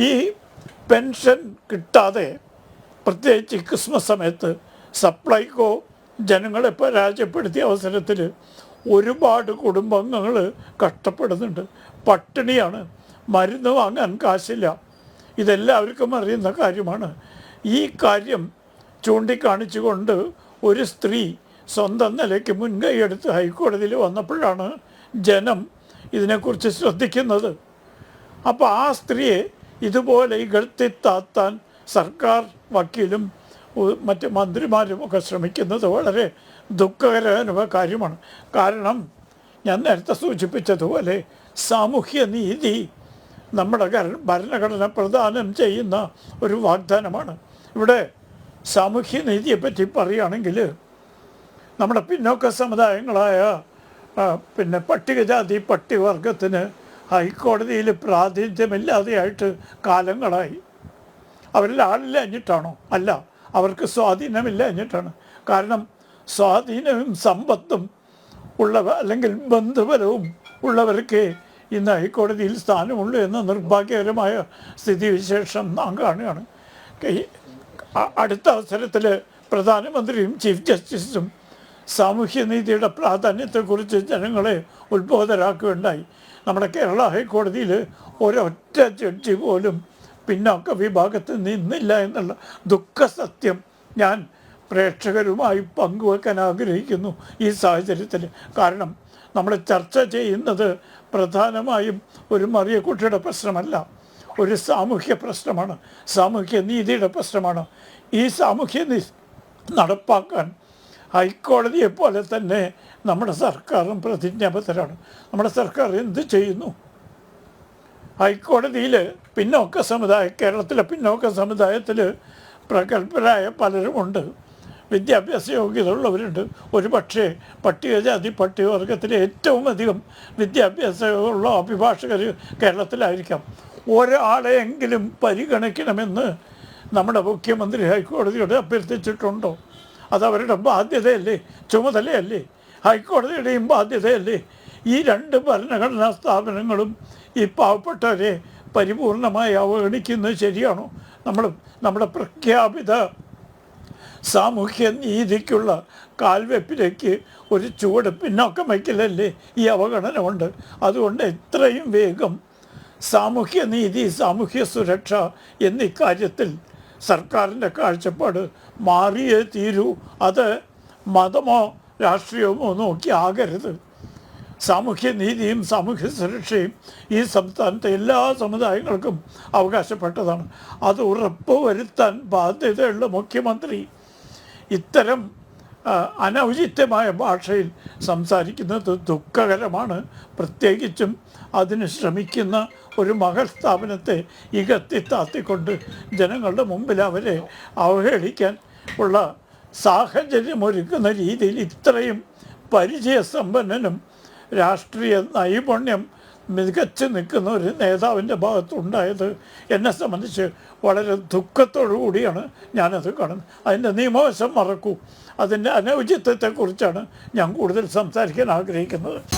ഈ പെൻഷൻ കിട്ടാതെ പ്രത്യേകിച്ച് ക്രിസ്മസ് സമയത്ത് സപ്ലൈകോ ജനങ്ങളെ പരാജയപ്പെടുത്തിയ അവസരത്തിൽ ഒരുപാട് കുടുംബങ്ങൾ കഷ്ടപ്പെടുന്നുണ്ട്. പട്ടിണിയാണ്. മരുന്ന് വാങ്ങാൻ കാശില്ല. ഇതെല്ലാവർക്കും അറിയുന്ന കാര്യമാണ്. ഈ കാര്യം ചൂണ്ടിക്കാണിച്ചുകൊണ്ട് ഒരു സ്ത്രീ സ്വന്തം നിലയ്ക്ക് മുൻകൈയെടുത്ത് ഹൈക്കോടതിയിൽ വന്നപ്പോഴാണ് ജനം ഇതിനെക്കുറിച്ച് ശ്രദ്ധിക്കുന്നത്. അപ്പോൾ ആ സ്ത്രീയെ ഇതുപോലെ ഇകഴ്ത്തിത്താത്താൻ സർക്കാർ വക്കീലും മറ്റ് മന്ത്രിമാരും ഒക്കെ ശ്രമിക്കുന്നത് വളരെ ദുഃഖകരമായ കാര്യമാണ്. കാരണം ഞാൻ നേരത്തെ സൂചിപ്പിച്ചതുപോലെ സാമൂഹ്യ നീതി നമ്മുടെ ഭരണഘടന പ്രദാനം ചെയ്യുന്ന ഒരു വാഗ്ദാനമാണ്. ഇവിടെ സാമൂഹ്യ നീതിയെപ്പറ്റി പറയുകയാണെങ്കിൽ നമ്മുടെ പിന്നോക്ക സമുദായങ്ങളായ പിന്നെ പട്ടികജാതി പട്ടികവർഗത്തിന് ഹൈക്കോടതിയിൽ പ്രാതിനിധ്യമില്ലാതെയായിട്ട് കാലങ്ങളായി. അവരിൽ ആളില്ല എന്നിട്ടാണോ? അല്ല അവർക്ക് സ്വാധീനമില്ല എന്നിട്ടാണ്. കാരണം സ്വാധീനവും സമ്പത്തും ഉള്ളവ അല്ലെങ്കിൽ ബന്ധുബലവും ഉള്ളവർക്ക് ഇന്ന് ഹൈക്കോടതിയിൽ സ്ഥാനമുള്ളൂ എന്ന നിർഭാഗ്യകരമായ സ്ഥിതിവിശേഷം നാം കാണുകയാണ്. അടുത്ത അവസരത്തിൽ പ്രധാനമന്ത്രിയും ചീഫ് ജസ്റ്റിസും സാമൂഹ്യനീതിയുടെ പ്രാധാന്യത്തെക്കുറിച്ച് ജനങ്ങളെ ഉത്ബോധരാക്കുകയുണ്ടായി. നമ്മുടെ കേരള ഹൈക്കോടതിയിൽ ഒരൊറ്റ ജഡ്ജി പോലും പിന്നോക്ക വിഭാഗത്ത് നിന്നില്ല എന്നുള്ള ദുഃഖസത്യം ഞാൻ പ്രേക്ഷകരുമായി പങ്കുവെക്കാൻ ആഗ്രഹിക്കുന്നു ഈ സാഹചര്യത്തിൽ. കാരണം നമ്മൾ ചർച്ച ചെയ്യുന്നത് പ്രധാനമായും ഒരു മറിയക്കുട്ടിയുടെ പ്രശ്നമല്ല ഒരു സാമൂഹ്യ പ്രശ്നമാണ് സാമൂഹ്യ നീതിയുടെ പ്രശ്നമാണ്. ഈ സാമൂഹ്യ നടപ്പാക്കാൻ ഹൈക്കോടതിയെ പോലെ തന്നെ നമ്മുടെ സർക്കാരും പ്രതിജ്ഞാബദ്ധരാണ്. നമ്മുടെ സർക്കാർ എന്ത് ചെയ്യുന്നു? ഹൈക്കോടതിയിൽ പിന്നോക്ക സമുദായ കേരളത്തിലെ പിന്നോക്ക സമുദായത്തിൽ പ്രഗത്ഭരായ പലരുമുണ്ട്. വിദ്യാഭ്യാസ യോഗ്യത ഉള്ളവരുണ്ട് ഒരു പക്ഷേ പട്ടികജാതി പട്ടികവർഗത്തിലെ ഏറ്റവും അധികം വിദ്യാഭ്യാസമുള്ള അഭിഭാഷകർ കേരളത്തിലായിരിക്കാം. ഒരാളെയെങ്കിലും പരിഗണിക്കണമെന്ന് നമ്മുടെ മുഖ്യമന്ത്രി ഹൈക്കോടതിയോട് അഭ്യർത്ഥിച്ചിട്ടുണ്ടോ? അത് അവരുടെ ബാധ്യതയല്ലേ? ചുമതലയല്ലേ? ഹൈക്കോടതിയുടെയും ബാധ്യതയല്ലേ? ഈ രണ്ട് ഭരണഘടനാ സ്ഥാപനങ്ങളും ഈ പാവപ്പെട്ടവരെ പരിപൂർണമായി അവഗണിക്കുന്നത് ശരിയാണോ? നമ്മൾ നമ്മുടെ പ്രഖ്യാപിത സാമൂഹ്യ നീതിക്കുള്ള കാൽവെപ്പിലേക്ക് ഒരു ചുവട് പിന്നോക്കം വയ്ക്കലല്ലേ ഈ അവഗണന കൊണ്ട്? അതുകൊണ്ട് എത്രയും വേഗം സാമൂഹ്യ നീതി സാമൂഹ്യ സുരക്ഷ എന്നീ കാര്യത്തിൽ സർക്കാരിന്റെ കാഴ്ചപ്പാട് മാറിയേ തീരൂ. അത് മതമോ രാഷ്ട്രീയമോ നോക്കി ആകരുത്. സാമൂഹ്യനീതിയും സാമൂഹ്യ സുരക്ഷയും ഈ സംസ്ഥാനത്തെ എല്ലാ സമുദായങ്ങൾക്കും അവകാശപ്പെട്ടതാണ്. അത് ഉറപ്പ് വരുത്താൻ ബാധ്യതയുള്ള മുഖ്യമന്ത്രി ഇത്തരം അനൗചിത്യമായ ഭാഷയിൽ സംസാരിക്കുന്നത് ദുഃഖകരമാണ്. പ്രത്യേകിച്ചും അതിന് ശ്രമിക്കുന്ന ഒരു മകൾ സ്ഥാപനത്തെ ഇകത്തി താത്തിക്കൊണ്ട് ജനങ്ങളുടെ മുമ്പിൽ അവരെ അവഹേളിക്കാൻ ഉള്ള സാഹചര്യം ഒരുക്കുന്ന രീതിയിൽ ഇത്രയും പരിചയസമ്പന്നനും രാഷ്ട്രീയ നൈപുണ്യം മികച്ചു നിൽക്കുന്ന ഒരു നേതാവിന്റെ ഭാഗത്തുണ്ടായത് എന്നെ സംബന്ധിച്ച് വളരെ ദുഃഖത്തോടു കൂടിയാണ് ഞാനത് കാണുന്നത്. അതിന്റെ നിയമവശം മറക്കൂ. അതിന്റെ അനൗചിത്വത്തെക്കുറിച്ചാണ് ഞാൻ കൂടുതൽ സംസാരിക്കാൻ ആഗ്രഹിക്കുന്നത്.